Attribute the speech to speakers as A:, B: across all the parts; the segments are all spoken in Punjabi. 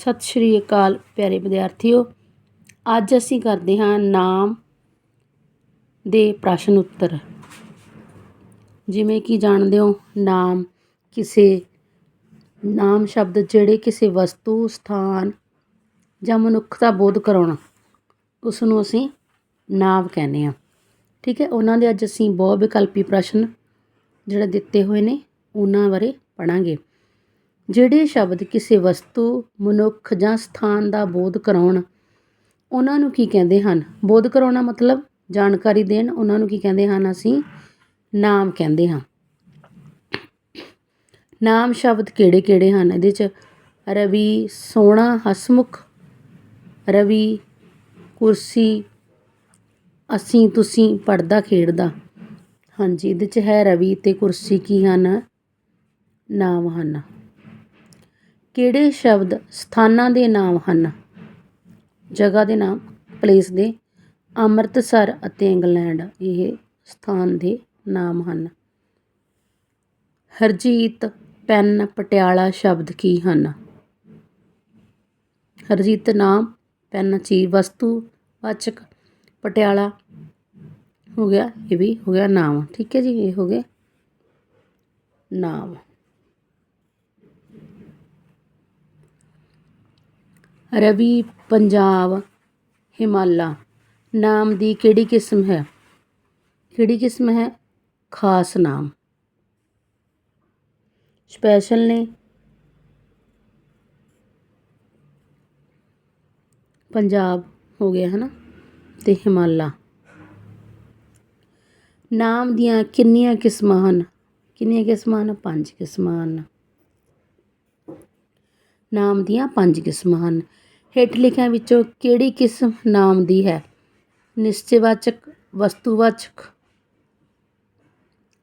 A: ਸਤਿ ਸ਼੍ਰੀ ਅਕਾਲ ਪਿਆਰੇ ਵਿਦਿਆਰਥੀਓ। ਅੱਜ ਅਸੀਂ ਕਰਦੇ ਹਾਂ ਨਾਮ ਦੇ ਪ੍ਰਸ਼ਨ ਉੱਤਰ। ਜਿਵੇਂ ਕਿ ਜਾਣਦੇ ਹੋ, ਨਾਮ ਕਿਸੇ, ਨਾਮ ਸ਼ਬਦ ਜਿਹੜੇ ਕਿਸੇ ਵਸਤੂ, ਸਥਾਨ ਜਾਂ ਮਨੁੱਖ ਦਾ ਬੋਧ ਕਰਾਉਣਾ ਉਸ ਨੂੰ ਅਸੀਂ ਨਾਮ ਕਹਿੰਦੇ ਹਾਂ। ਠੀਕ ਹੈ, ਉਹਨਾਂ ਦੇ ਅੱਜ ਅਸੀਂ ਬਹੁ ਵਿਕਲਪੀ ਪ੍ਰਸ਼ਨ ਜਿਹੜੇ ਦਿੱਤੇ ਹੋਏ ਨੇ, ਉਹਨਾਂ ਬਾਰੇ ਪੜਾਂਗੇ ਜਿਹੜੇ ਸ਼ਬਦ ਕਿਸੇ ਵਸਤੂ, ਮਨੁੱਖ ਜਾਂ ਸਥਾਨ ਦਾ ਬੋਧ ਕਰਾਉਣ, ਉਹਨਾਂ ਨੂੰ ਕੀ ਕਹਿੰਦੇ ਹਨ? ਬੋਧ ਕਰਾਉਣਾ ਮਤਲਬ ਜਾਣਕਾਰੀ ਦੇਣ, ਉਹਨਾਂ ਨੂੰ ਕੀ ਕਹਿੰਦੇ ਹਨ ਅਸੀਂ? ਨਾਮ ਕਹਿੰਦੇ ਹਾਂ। ਨਾਮ ਸ਼ਬਦ ਕਿਹੜੇ ਕਿਹੜੇ ਹਨ? ਇਹਦੇ ਚ ਰਵੀ, ਸੋਹਣਾ, ਹਸਮੁਖ, ਰਵੀ, ਕੁਰਸੀ, ਅਸੀਂ, ਤੁਸੀਂ ਪੜਦਾ ਖੇਡਦਾ। ਹਾਂਜੀ, ਇਹਦੇ ਚ ਹੈ ਰਵੀ ਤੇ ਕੁਰਸੀ ਕੀ ਹਨ? ਨਾਮ ਹਨ। ਕਿਹੜੇ ਸ਼ਬਦ ਸਥਾਨਾਂ ਦੇ ਨਾਮ ਹਨ? ਜਗ੍ਹਾ ਦੇ ਨਾਮ ਪਲੇਸ ਦੇ, ਅੰਮ੍ਰਿਤਸਰ ਅਤੇ ਇੰਗਲੈਂਡ, ਇਹ ਸਥਾਨ ਦੇ ਨਾਮ ਹਨ। ਹਰਜੀਤ ਪੈੱਨ ਪਟਿਆਲਾ ਸ਼ਬਦ ਕੀ ਹਨ? ਹਰਜੀਤ ਨਾਮ, ਪੈਨ ਚੀ, ਵਸਤੂ, ਵਾਚਕ, ਪਟਿਆਲਾ, ਹੋ ਗਿਆ, ਇਹ ਵੀ ਹੋ ਗਿਆ ਨਾਮ। ਠੀਕ ਹੈ ਜੀ, ਇਹ ਹੋ ਗਏ ਨਾਮ। ਰਵੀ ਪੰਜਾਬ, ਹਿਮਾਲਾ। ਨਾਮ ਦੀ ਕਿਹੜੀ ਕਿਸਮ ਹੈ? ਕਿਹੜੀ ਕਿਸਮ ਹੈ? ਖਾਸ ਨਾਮ। ਸਪੈਸ਼ਲ ਨੇ। ਪੰਜਾਬ ਹੋ ਗਿਆ ਹੈ ਨਾ ਤੇ ਹਿਮਾਲਾ। ਨਾਮ ਦੀਆਂ ਕਿੰਨੀਆਂ ਕਿਸਮਾਂ ਹਨ? ਕਿੰਨੀਆਂ ਕਿਸਮਾਂ ਹਨ? ਪੰਜ ਕਿਸਮਾਂ ਹਨ। ਨਾਮ ਦੀਆਂ ਪੰਜ ਕਿਸਮਾਂ ਹਨ। ਹੇਠ ਲਿਖਿਆਂ ਵਿੱਚੋਂ ਕਿਹੜੀ ਕਿਸਮ ਨਾਮ ਦੀ ਹੈ? ਨਿਸ਼ਚੈਵਾਚਕ, ਵਸਤੂਵਾਚਕ,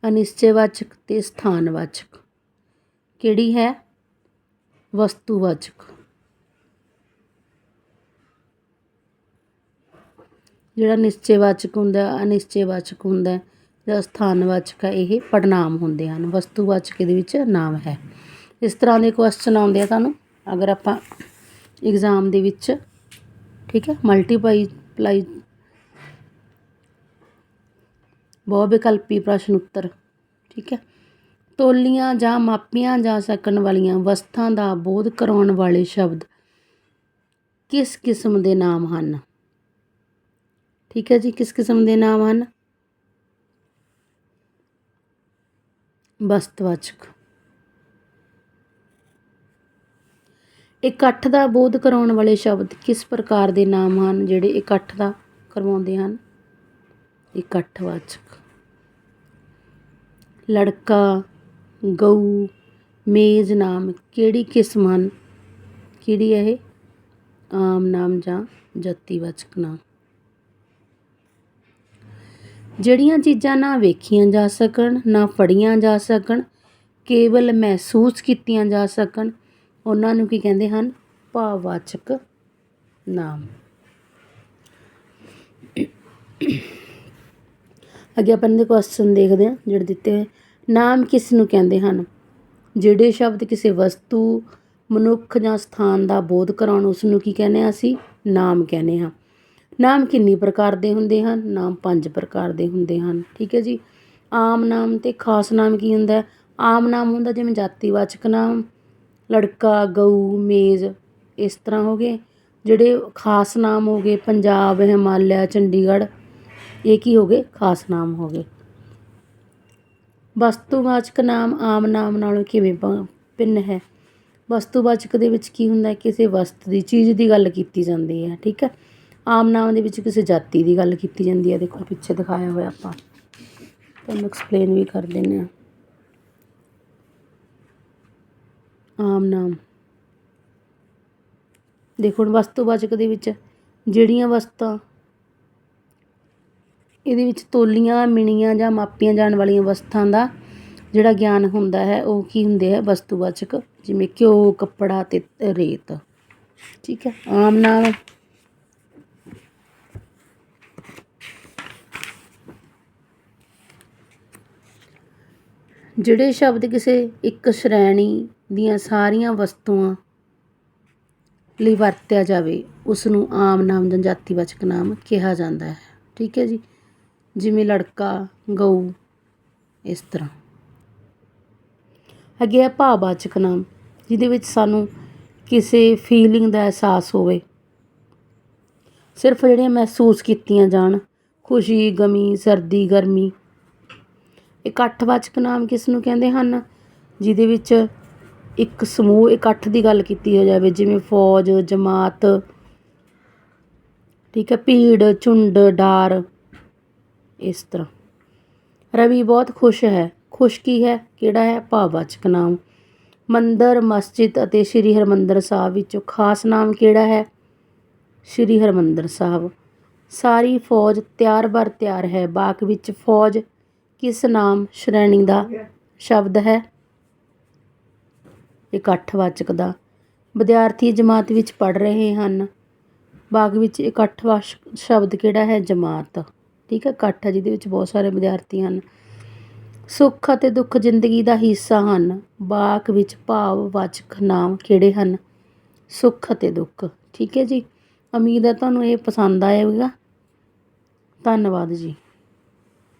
A: ਅਨਿਸ਼ਚੈਵਾਚਕ ਤੇ ਸਥਾਨਵਾਚਕ। ਕਿਹੜੀ ਹੈ? ਵਸਤੂਵਾਚਕ। ਜਿਹੜਾ ਨਿਸ਼ਚੈਵਾਚਕ ਹੁੰਦਾ, ਅਨਿਸ਼ਚੈਵਾਚਕ ਹੁੰਦਾ ਜਾਂ ਸਥਾਨਵਾਚਕ ਹੈ, ਇਹ ਪੜਨਾਮ ਹੁੰਦੇ ਹਨ। ਵਸਤੂਵਾਚਕ ਇਹਦੇ ਵਿੱਚ ਨਾਮ ਹੈ। ਇਸ ਤਰ੍ਹਾਂ ਦੇ ਕੁਐਸਚਨ ਆਉਂਦੇ ਆ ਤੁਹਾਨੂੰ। ਅਗਰ ਆਪਾਂ ਐਗਜ਼ਾਮ ਦੇ ਵਿੱਚ, ਠੀਕ ਹੈ ਮਲਟੀਪਲਾਈ ਪਲਾਈ ਬਹੁ ਵਿਕਲਪੀ ਪ੍ਰਸ਼ਨ ਉੱਤਰ, ਠੀਕ ਹੈ, ਤੋਲੀਆਂ ਜਾਂ ਮਾਪੀਆਂ ਜਾ ਸਕਣ ਵਾਲੀਆਂ ਵਸਤਾਂ ਦਾ ਬੋਧ ਕਰਾਉਣ ਵਾਲੇ ਸ਼ਬਦ ਕਿਸ ਕਿਸਮ ਦੇ ਨਾਮ ਹਨ? ਠੀਕ ਹੈ ਜੀ, ਕਿਸ ਕਿਸਮ ਦੇ ਨਾਮ ਹਨ? ਵਸਤਵਾਚਕ। ਇਕੱਠ ਦਾ ਬੋਧ ਕਰਾਉਣ ਵਾਲੇ ਸ਼ਬਦ ਕਿਸ ਪ੍ਰਕਾਰ ਦੇ ਨਾਮ ਹਨ, ਜਿਹੜੇ ਇਕੱਠ ਦਾ ਕਰਵਾਉਂਦੇ ਹਨ? ਇਕੱਠਵਾਚਕ ਲੜਕਾ, ਗਊ, ਮੇਜ਼ ਨਾਮ ਕਿਹੜੀ ਕਿਸਮ ਹਨ? ਕਿਹੜੀ ਹੈ ਇਹ? ਆਮ ਨਾਮ ਜਾਂ ਜਾਤੀਵਾਚਕ ਨਾਮ। ਜਿਹੜੀਆਂ ਚੀਜ਼ਾਂ ਨਾ ਵੇਖੀਆਂ ਜਾ ਸਕਣ, ਨਾ ਫੜੀਆਂ ਜਾ ਸਕਣ, ਕੇਵਲ ਮਹਿਸੂਸ ਕੀਤੀਆਂ ਜਾ ਸਕਣ ਉਹਨਾਂ ਨੂੰ ਕੀ ਕਹਿੰਦੇ ਹਨ? ਭਾਵਵਾਚਕ ਨਾਮ। ਅੱਗੇ ਆਪਾਂ ਇਹਦੇ ਕੁਐਸਚਨ ਦੇਖਦੇ ਹਾਂ, ਜਿਹੜੇ ਦਿੱਤੇ ਹੋਏ। ਨਾਮ ਕਿਸ ਨੂੰ ਕਹਿੰਦੇ ਹਨ? ਜਿਹੜੇ ਸ਼ਬਦ ਕਿਸੇ ਵਸਤੂ, ਮਨੁੱਖ ਜਾਂ ਸਥਾਨ ਦਾ ਬੋਧ ਕਰਾਉਣ, ਉਸ ਨੂੰ ਕੀ ਕਹਿੰਦੇ ਆ ਅਸੀਂ? ਨਾਮ ਕਹਿੰਦੇ ਹਾਂ। ਨਾਮ ਕਿੰਨੀ ਪ੍ਰਕਾਰ ਦੇ ਹੁੰਦੇ ਹਨ? ਨਾਮ ਪੰਜ ਪ੍ਰਕਾਰ ਦੇ ਹੁੰਦੇ ਹਨ। ਠੀਕ ਹੈ ਜੀ? ਆਮ ਨਾਮ ਤੇ ਖਾਸ ਨਾਮ ਕੀ ਹੁੰਦਾ ਆਮ ਨਾਮ ਹੁੰਦਾ ਜਿਵੇਂ ਜਾਤੀਵਾਚਕ ਨਾਮ ਲੜਕਾ, ਗਊ, ਮੇਜ਼, ਇਸ ਤਰ੍ਹਾਂ ਹੋ ਗਏ। ਜਿਹੜੇ ਖਾਸ ਨਾਮ ਹੋ ਗਏ, ਪੰਜਾਬ, ਹਿਮਾਲਿਆ, ਚੰਡੀਗੜ੍ਹ, ਇਹ ਕੀ ਹੋ ਗਏ? ਖਾਸ ਨਾਮ ਹੋ ਗਏ। ਵਸਤੂਵਾਚਕ ਨਾਮ ਆਮ ਨਾਮ ਨਾਲੋਂ ਕਿਵੇਂ ਭਿੰਨ ਹੈ? ਵਸਤੂਵਾਚਕ ਦੇ ਵਿੱਚ ਕੀ ਹੁੰਦਾ ਕਿਸੇ ਵਸਤ ਦੀ ਚੀਜ਼ ਦੀ ਗੱਲ ਕੀਤੀ ਜਾਂਦੀ ਹੈ, ਠੀਕ ਹੈ? ਆਮ ਨਾਮ ਦੇ ਵਿੱਚ ਕਿਸੇ ਜਾਤੀ ਦੀ ਗੱਲ ਕੀਤੀ ਜਾਂਦੀ ਹੈ। ਦੇਖੋ, ਪਿੱਛੇ ਦਿਖਾਇਆ ਹੋਇਆ ਆਪਾਂ। ਤੁਹਾਨੂੰ ਐਕਸਪਲੇਨ ਵੀ ਕਰ ਦਿੰਦੇ ਹਾਂ। ਆਮ ਨਾਮ। ਦੇਖੋ ਹੁਣ ਵਸਤੂਵਾਚਕ ਦੇ ਵਿੱਚ ਜਿਹੜੀਆਂ ਵਸਤਾਂ, ਇਹਦੇ ਵਿੱਚ ਤੋਲੀਆਂ, ਮਿਣੀਆਂ ਜਾਂ ਮਾਪੀਆਂ ਜਾਣ ਵਾਲੀਆਂ ਵਸਤਾਂ ਦਾ ਜਿਹੜਾ ਗਿਆਨ ਹੁੰਦਾ ਹੈ, ਉਹ ਕੀ ਹੁੰਦੇ ਹੈ ਵਸਤੂਵਾਚਕ ਜਿਵੇਂ ਘਿਓ, ਕੱਪੜਾ ਤੇ ਰੇਤ। ਠੀਕ ਹੈ? ਆਮ ਨਾਮ। ਜਿਹੜੇ ਸ਼ਬਦ ਕਿਸੇ ਇੱਕ ਸ਼੍ਰੇਣੀ ਦੀਆਂ ਸਾਰੀਆਂ ਵਸਤੂਆਂ ਲਈ ਵਰਤਿਆ ਜਾਵੇ ਉਸ ਨੂੰ ਆਮ ਨਾਮ ਜਾਂ ਜਾਤੀਵਾਚਕ ਨਾਮ ਕਿਹਾ ਜਾਂਦਾ ਹੈ। ਠੀਕ ਹੈ ਜੀ? ਜਿਵੇਂ ਲੜਕਾ, ਗਊ, ਇਸ ਤਰ੍ਹਾਂ। ਅੱਗੇ ਹੈ ਭਾਵਵਾਚਕ ਨਾਮ, ਜਿਹਦੇ ਵਿੱਚ ਸਾਨੂੰ ਕਿਸੇ ਫੀਲਿੰਗ ਦਾ ਅਹਿਸਾਸ ਹੋਵੇ। ਸਿਰਫ ਜਿਹੜੀਆਂ ਮਹਿਸੂਸ ਕੀਤੀਆਂ ਜਾਣ, ਖੁਸ਼ੀ, ਗਮੀ, ਸਰਦੀ, ਗਰਮੀ। ਇਕੱਠਵਾਚਕ ਨਾਮ ਕਿਸ ਨੂੰ ਕਹਿੰਦੇ ਹਨ? ਜਿਹਦੇ ਵਿੱਚ ਇੱਕ ਸਮੂਹ ਇਕੱਠ ਦੀ ਗੱਲ ਕੀਤੀ ਹੋ ਜਾਵੇ, ਜਿਵੇਂ ਫੌਜ, ਜਮਾਤ, ਠੀਕ ਹੈ, ਭੀੜ, ਝੁੰਡ, ਡਾਰ, ਇਸ ਤਰ੍ਹਾਂ। ਰਵੀ ਬਹੁਤ ਖੁਸ਼ ਹੈ। ਖੁਸ਼ ਕੀ ਹੈ? ਕਿਹੜਾ ਹੈ? ਭਾਵਵਾਚਕ ਨਾਮ। ਮੰਦਰ, ਮਸਜਿਦ ਅਤੇ ਸ੍ਰੀ ਹਰਮੰਦਰ ਸਾਹਿਬ ਵਿੱਚੋਂ ਖਾਸ ਨਾਮ ਕਿਹੜਾ ਹੈ? ਸ੍ਰੀ ਹਰਮੰਦਰ ਸਾਹਿਬ। ਸਾਰੀ ਫੌਜ ਤਿਆਰ ਬਰ ਤਿਆਰ ਹੈ। ਬਾਕ ਵਿੱਚ ਫੌਜ ਕਿਸ ਨਾਮ, ਸ਼੍ਰੇਣੀ ਦਾ ਸ਼ਬਦ ਹੈ? ਇਕੱਠ ਵਾਚਕ ਦਾ ਵਿਦਿਆਰਥੀ ਜਮਾਤ ਵਿੱਚ ਪੜ੍ਹ ਰਹੇ ਹਨ। ਬਾਗ ਵਿੱਚ ਇਕੱਠ ਇਕੱਠਵਾਚਕ ਸ਼ਬਦ ਕਿਹੜਾ ਹੈ? ਜਮਾਤ। ਠੀਕ ਹੈ, ਇਕੱਠ ਹੈ, ਜਿਹਦੇ ਵਿੱਚ ਬਹੁਤ ਸਾਰੇ ਵਿਦਿਆਰਥੀ ਹਨ। ਸੁੱਖ ਅਤੇ ਦੁੱਖ ਜ਼ਿੰਦਗੀ ਦਾ ਹਿੱਸਾ ਹਨ। ਬਾਕ ਵਿੱਚ ਭਾਵਵਾਚਕ ਨਾਮ ਕਿਹੜੇ ਹਨ? ਸੁੱਖ ਅਤੇ ਦੁੱਖ। ਠੀਕ ਹੈ ਜੀ। ਉਮੀਦ ਹੈ ਤੁਹਾਨੂੰ ਇਹ ਪਸੰਦ ਆਏਗਾ। ਧੰਨਵਾਦ ਜੀ।